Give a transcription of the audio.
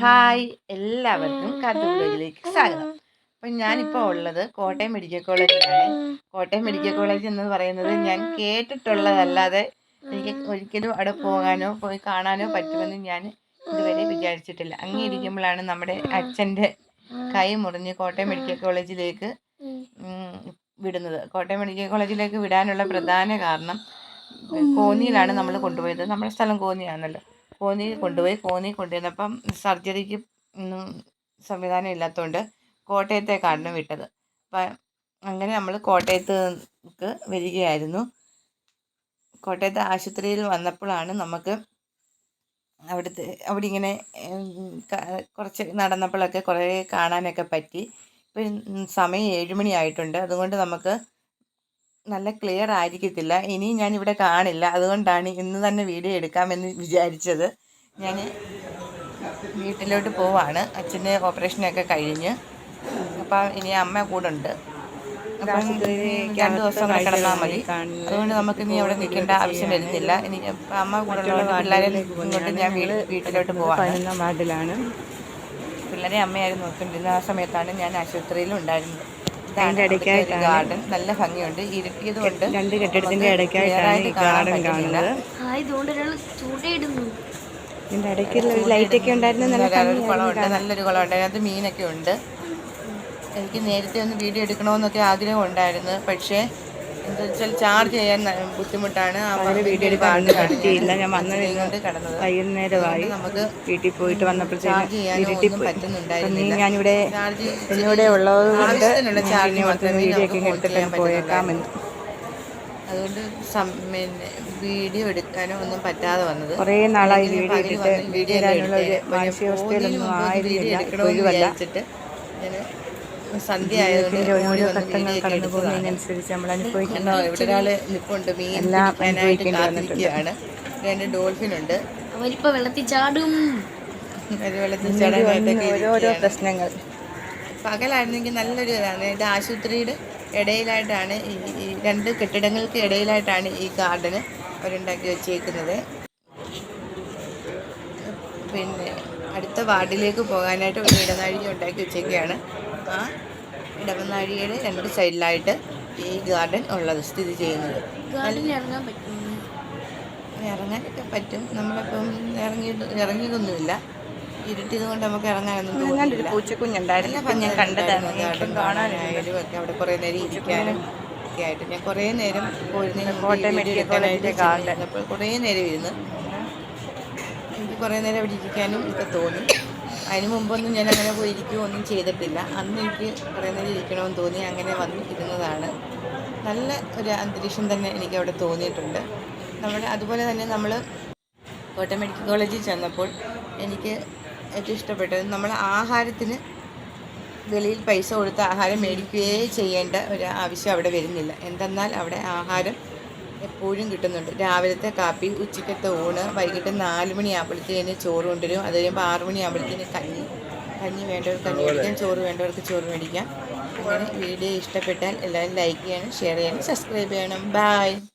Hi എല്ലാവർക്കും കാത്തുകുളയിലേക്ക് സ്വാഗതം. അപ്പം ഞാനിപ്പോൾ ഉള്ളത് കോട്ടയം മെഡിക്കൽ കോളേജിലാണ്. കോട്ടയം മെഡിക്കൽ കോളേജ് എന്ന് പറയുന്നത് ഞാൻ കേട്ടിട്ടുള്ളതല്ലാതെ എനിക്ക് ഒരിക്കലും അവിടെ പോകാനോ പോയി കാണാനോ പറ്റുമെന്ന് ഞാൻ ഇതുവരെ വിചാരിച്ചിട്ടില്ല. അങ്ങേ ഇരിക്കുമ്പോഴാണ് നമ്മുടെ അച്ഛന്റെ കൈ മുറിഞ്ഞ് കോട്ടയം മെഡിക്കൽ കോളേജിലേക്ക് വിടുന്നത്. കോട്ടയം മെഡിക്കൽ കോളേജിലേക്ക് വിടാനുള്ള പ്രധാന കാരണം കോന്നിയിലാണ് നമ്മൾ കൊണ്ടുപോയത്. നമ്മുടെ സ്ഥലം കോന്നിയാണല്ലോ. കോന്നി കൊണ്ടുപോയി കോന്നി കൊണ്ടുവന്നപ്പം സർജറിക്ക് ഒന്നും സംവിധാനം ഇല്ലാത്തതുകൊണ്ട് കോട്ടയത്തേക്കാണ് വിട്ടത്. അപ്പം അങ്ങനെ നമ്മൾ കോട്ടയത്തേക്ക് വരികയായിരുന്നു. കോട്ടയത്തെ ആശുപത്രിയിൽ വന്നപ്പോഴാണ് നമുക്ക് അവിടുത്തെ അവിടെ ഇങ്ങനെ കുറച്ച് നടന്നപ്പോഴൊക്കെ കുറേ കാണാനൊക്കെ പറ്റി. ഇപ്പം സമയം ഏഴുമണിയായിട്ടുണ്ട്. അതുകൊണ്ട് നമുക്ക് നല്ല ക്ലിയർ ആയിരിക്കത്തില്ല. ഇനി ഞാൻ ഇവിടെ കാണില്ല. അതുകൊണ്ടാണ് ഇന്ന് തന്നെ വീഡിയോ എടുക്കാമെന്ന് വിചാരിച്ചത്. ഞാൻ വീട്ടിലോട്ട് പോവാണ്. അച്ഛന്റെ ഓപ്പറേഷനൊക്കെ കഴിഞ്ഞ്. അപ്പം ഇനി അമ്മ കൂടെ ഉണ്ട് അപ്പം രണ്ട് ദിവസം കിടന്നാൽ മതി. അതുകൊണ്ട് നമുക്ക് ഇനി അവിടെ നിൽക്കേണ്ട ആവശ്യം വരുന്നില്ല. ഇനി അമ്മ കൂടെ പിള്ളേരെ ഇങ്ങോട്ട് ഞാൻ വീട്ടിലോട്ട് പോവാണ്. വാർഡിലാണ്. പിള്ളേരെ അമ്മയായിരുന്നു നോക്കിക്കൊണ്ടിരുന്ന ആ സമയത്താണ് ഞാൻ ആശുപത്രിയിലും ഉണ്ടായിരുന്നത്. അതിന്റെ ഇടയ്ക്കായിട്ടാണ് ഗാർഡൻ നല്ല ഭംഗിയുണ്ട്. ഇരുട്ടിയത് കൊണ്ട് രണ്ട് കെട്ടിടത്തിന്റെ ഇടയ്ക്കായിട്ടാണ് ഈ ഗാർഡൻ കാണുന്നത്. ഇതിന്റെ ഇടയ്ക്കുള്ള ഒരു ലൈറ്റ് ഒക്കെ ഉണ്ടായിരുന്നു. നല്ല കുളമുണ്ട്. നല്ലൊരു കുളമുണ്ട്. അതിനകത്ത് മീനൊക്കെ ഉണ്ട്. എനിക്ക് നേരത്തെ ഒന്ന് വീഡിയോ എടുക്കണമെന്നൊക്കെ ആഗ്രഹം ഉണ്ടായിരുന്നു. പക്ഷേ എന്താ ചാർജ് ചെയ്യാൻ ബുദ്ധിമുട്ടാണ്. വീഡിയോ എടുക്കാൻ പറ്റിയില്ല ഞാൻ കൊണ്ട് കിടന്നത്. വൈകുന്നേരമായി നമുക്ക് വീട്ടിൽ പോയിട്ട് വന്നപ്പോഴത്തേക്കും ചാർജ് ചെയ്യാനൊന്നും പറ്റുന്നുണ്ടായിരുന്നില്ല. ഞാനിവിടെ എന്നിവിടെ ഉള്ളത് കൊണ്ട് ആവശ്യത്തിനുള്ള മാത്രമേ വീഡിയോ നമുക്ക് ഒക്കെ ഹോൾഡ് എടുത്തിട്ട് പോയേക്കാമെന്ന്. അതുകൊണ്ട് പിന്നെ വീഡിയോ എടുക്കാനോ ഒന്നും പറ്റാതെ വന്നത്. കുറേ നാളായി വീഡിയോ എടുത്തിട്ട് വീഡിയോ ഇടാനുള്ള ഒരു മാനസികാവസ്ഥയിലൊന്നും ആയിരുന്നില്ല. ഒഴിവല്ല. വിചാരിച്ചിട്ട് ഓടി ഓരോ ഘട്ടങ്ങൾ കടന്നു പോകുന്നതിനനുസരിച്ച് നമ്മൾ അനുഭവിക്കുന്ന കണ്ടോ നിപ്പുണ്ട് മീൻ എല്ലാം അനുഭവിക്കേണ്ടി കാത്തിരിക്കുകയാണ്. രണ്ട് ഡോൾഫിൻ ഉണ്ട്. അവരിപ്പോ വെള്ളത്തിൽ ചാടും. ഓരോരോ. പ്രശ്നങ്ങൾ. പകലായിരുന്നെങ്കിൽ നല്ലൊരു ഇതാണ്. ഇത് ആശുപത്രിയുടെ ഇടയിലായിട്ടാണ് ഈ ഈ രണ്ട് കെട്ടിടങ്ങൾക്ക് ഇടയിലായിട്ടാണ് ഈ ഗാർഡന് അവരുണ്ടാക്കി വെച്ചേക്കുന്നത്. പിന്നെ അടുത്ത വാർഡിലേക്ക് പോകാനായിട്ട് ഒരു ഇടനാഴിക ഉണ്ടാക്കി വെച്ചേക്കുകയാണ്. ആ ഇടവനാഴിയുടെ രണ്ട് സൈഡിലായിട്ട് ഈ ഗാർഡൻ ഉള്ളത് സ്ഥിതി ചെയ്യുന്നത്. ഗാർഡനിൽ ഇറങ്ങാൻ പറ്റും. ഇറങ്ങാനൊക്കെ പറ്റും. നമ്മളിപ്പം ഇറങ്ങി ഇറങ്ങിയതൊന്നുമില്ല. ഇരുട്ടിയത് കൊണ്ട് നമുക്ക് ഇറങ്ങാനൊന്നും ഒരു തോന്നിയില്ല പൂച്ചക്കുഞ്ഞുണ്ടായിരുന്നു. നല്ല ഞാൻ കണ്ടതാണ്. ഗാർഡൻ കാണാനായാലും ഒക്കെ അവിടെ കുറേ നേരം ഇരിക്കാനും ഒക്കെ ആയിട്ട്. ഞാൻ കുറേ നേരം പോയിരുന്നതിന്. ചെന്നിരുന്നപ്പോൾ കുറേ നേരം ഇരുന്ന് എനിക്ക് കുറേ നേരം അവിടെ ഇരിക്കാനും ഒക്കെ തോന്നി. അതിന് മുമ്പൊന്നും ഞാൻ അങ്ങനെ പോയി ഇരിക്കുകയോ ഒന്നും ചെയ്തിട്ടില്ല. അന്ന് എനിക്ക് പറയുന്നത് ഇരിക്കണമെന്ന് തോന്നി. അങ്ങനെ വന്ന് ഇരുന്നതാണ്. നല്ല ഒരു അന്തരീക്ഷം തന്നെ എനിക്ക് അവിടെ തോന്നിയിട്ടുണ്ട്. നമ്മുടെ അതുപോലെ തന്നെ നമ്മൾ കോട്ടയം മെഡിക്കൽ കോളേജിൽ ചെന്നപ്പോൾ എനിക്ക് ഏറ്റവും ഇഷ്ടപ്പെട്ടത് നമ്മൾ ആഹാരത്തിന് വെളിയിൽ പൈസ കൊടുത്ത് ആഹാരം മേടിക്കുകയേ ചെയ്യേണ്ട ഒരു ആവശ്യം അവിടെ വരുന്നില്ല. എന്തെന്നാൽ അവിടെ ആഹാരം എപ്പോഴും കിട്ടുന്നുണ്ട്. രാവിലത്തെ കാപ്പി ഉച്ചക്കത്തെ ഊണ് വൈകിട്ട് നാല് മണിയാകുമ്പോഴത്തേന് ചോറ് കൊണ്ടുവരും. അത് കഴിയുമ്പോൾ ആറ് മണിയാകുമ്പോഴത്തേന് കഞ്ഞി. കഞ്ഞി വേണ്ടവർക്ക് കഞ്ഞി മേടിക്കാം ചോറ് വേണ്ടവർക്ക് ചോറ് മേടിക്കാം. അങ്ങനെ വീഡിയോ ഇഷ്ടപ്പെട്ടാൽ എല്ലാവരും ലൈക്ക് ചെയ്യണം ഷെയർ ചെയ്യണം സബ്സ്ക്രൈബ് ചെയ്യണം. ബൈ.